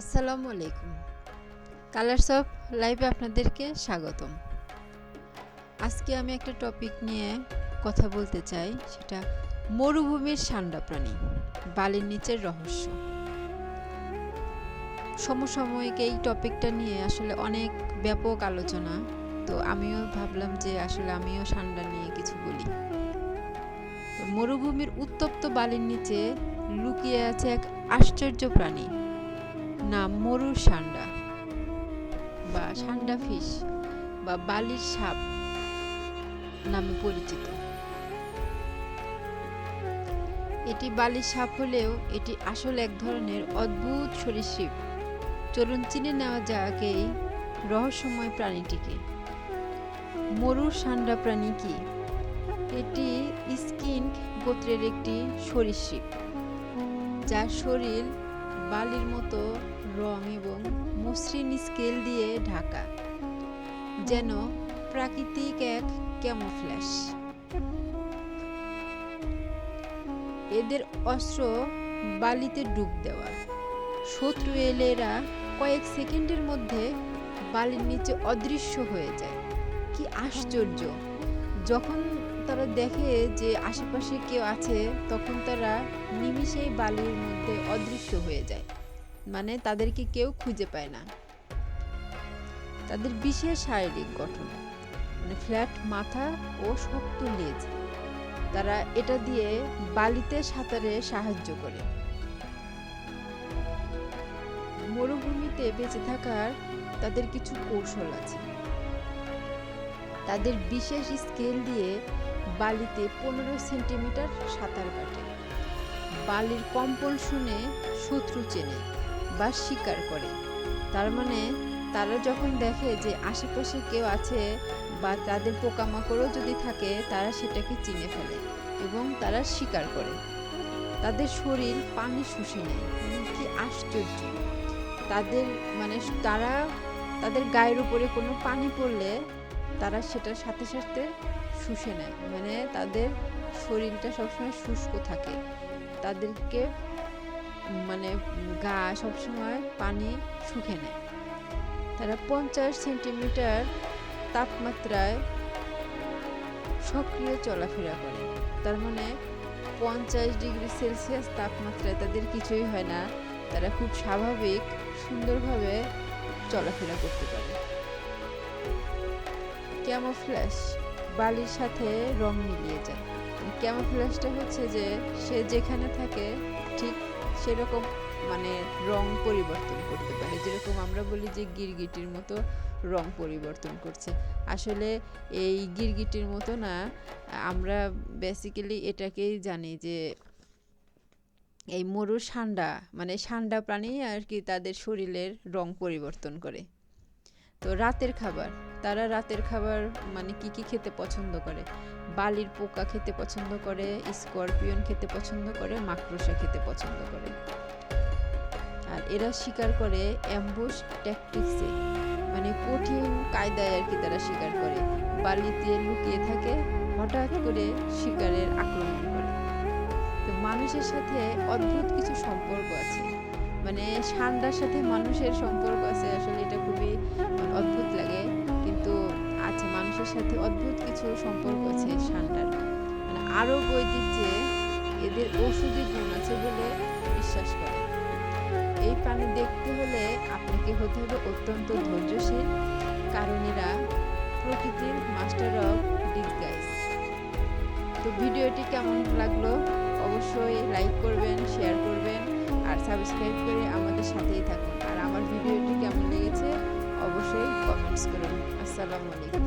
আসসালামু আলাইকুম। Colours of লাইভে আপনাদেরকে স্বাগতম। আজকে আমি একটা টপিক নিয়ে কথা বলতে চাই, সেটা মরুভূমির সান্ডা প্রাণী, বালির নিচের রহস্য। সমসাময়িক এই টপিকটা নিয়ে আসলে অনেক ব্যাপক আলোচনা, তো আমিও ভাবলাম যে আসলে আমিও সান্ডা নিয়ে কিছু বলি। মরুভূমির উত্তপ্ত বালির নিচে লুকিয়ে আছে এক আশ্চর্য প্রাণী নাম মরুর সান্ডা বা সান্ডা ফিশ বা বালির সাপ নামে পরিচিত। এটি বালির সাপ হলেও এটি আসল এক ধরনের অদ্ভুত সরীসৃপ চলুন চিনে নেওয়া যাক রহস্যময় প্রাণীটিকে। মরুর সান্ডা প্রাণী কি? এটি স্কিন গোত্রের একটি সরীসৃপ যার শরীর বালির মতো স্কেল দিয়ে ঢাকা, যেন প্রাকৃতিক এক ক্যামোফ্ল্যাশ এদের অস্ত্র বালিতে ডুব দেওয়া। শত্রু এলে এরা কয়েক সেকেন্ডের মধ্যে বালির নিচে অদৃশ্য হয়ে যায়। কি আশ্চর্য! যখন তারা দেখে যে আশেপাশে কেউ আছে, তখন তারা নিমিষেই বালির মধ্যে অদৃশ্য হয়ে যায়। মানে তাদেরকে কেউ খুঁজে পায় না। তাদের বিশেষ শারীরিক গঠন মানে ফ্ল্যাট, মাথা ও শক্ত লেজ। তারা এটা দিয়ে বালিতে সাঁতারে সাহায্য করে। মরুভূমিতে বেঁচে থাকার তাদের কিছু কৌশল আছে। তাদের বিশেষ স্কেল দিয়ে বালিতে পনেরো সেন্টিমিটার সাঁতার কাটে। বালির কম্পন শুনে শত্রু চেনে বা শিকার করে। তার মানে তারা যখন দেখে যে আশেপাশে কেউ আছে বা তাদের পোকামাকড়ও যদি থাকে, তারা সেটাকে চিনে ফেলে এবং তারা শিকার করে। তাদের শরীর পানি শুষে নেয়। মানে কি আশ্চর্য। তাদের মানে তারা তাদের গায়ের উপরে কোনো পানি পড়লে তারা সেটার সাথে সাথে শুষে নেয়। মানে তাদের শরীরটা সবসময় শুষ্ক থাকে। তাদেরকে মানে গা সবসময় পানি শুকে নেয়। তারা পঞ্চাশ সেন্টিমিটার তাপমাত্রায় সক্রিয় চলাফেরা করে। তার মানে পঞ্চাশ ডিগ্রি সেলসিয়াস তাপমাত্রায় তাদের কিছুই হয় না। তারা খুব স্বাভাবিক, সুন্দরভাবে চলাফেরা করতে পারে। ক্যামোফ্ল্যাশ বালির সাথে রং মিলিয়ে যায়। ক্যামোফ্ল্যাশটা হচ্ছে যে সে যেখানে থাকে, ঠিক সেরকম মানে রং পরিবর্তন করতে পারে। যেরকম আমরা বলি যে গিরগিটির মতো রং পরিবর্তন করছে। আসলে এই গিরগিটির মতো না, আমরা বেসিক্যালি এটাকেই জানি যে এই মরুর সান্ডা মানে সান্ডা প্রাণী আর কি তাদের শরীরের রং পরিবর্তন করে। তো রাতের খাবার, তারা রাতের খাবার মানে কি কি খেতে পছন্দ করে? বালির পোকা খেতে পছন্দ করে, স্করপিয়ন খেতে পছন্দ করে, মাকড়সা খেতে পছন্দ করে। এরা শিকার করে অ্যাম্বুশ ট্যাকটিক্সে মানে কঠিন কায়দায় আর কি তারা শিকার করে। বালিতে লুকিয়ে থাকে, হঠাৎ করে শিকারের আক্রমণ করে। তো মানুষের সাথে অদ্ভুত কিছু সম্পর্ক আছে। মানে সান্ডার সাথে মানুষের সম্পর্ক আছে, আসলে এটা খুবই অদ্ভুত লাগে। কিন্তু আচ্ছা মানুষের সাথে অদ্ভুত কিছু সম্পর্ক আছে সান্ডার। মানে আরও বৈদিক যে এদের ঔষধি গুণ আছে বলে বিশ্বাস করে। এই প্রাণী দেখতে হলে আপনাকে হতে হবে অত্যন্ত ধৈর্যশীল। কারণ এরা প্রকৃতির মাস্টার অফ ডিসগাইজ তো ভিডিওটি কেমন লাগল? অবশ্যই লাইক করবেন শেয়ার করবেন, আর সাবস্ক্রাইব করে আমাদের সাথেই থাকুন। আর আমার ভিডিওটি কেমন লেগেছে? অবশ্যই কমেন্টস করুন। আসসালামু আলাইকুম।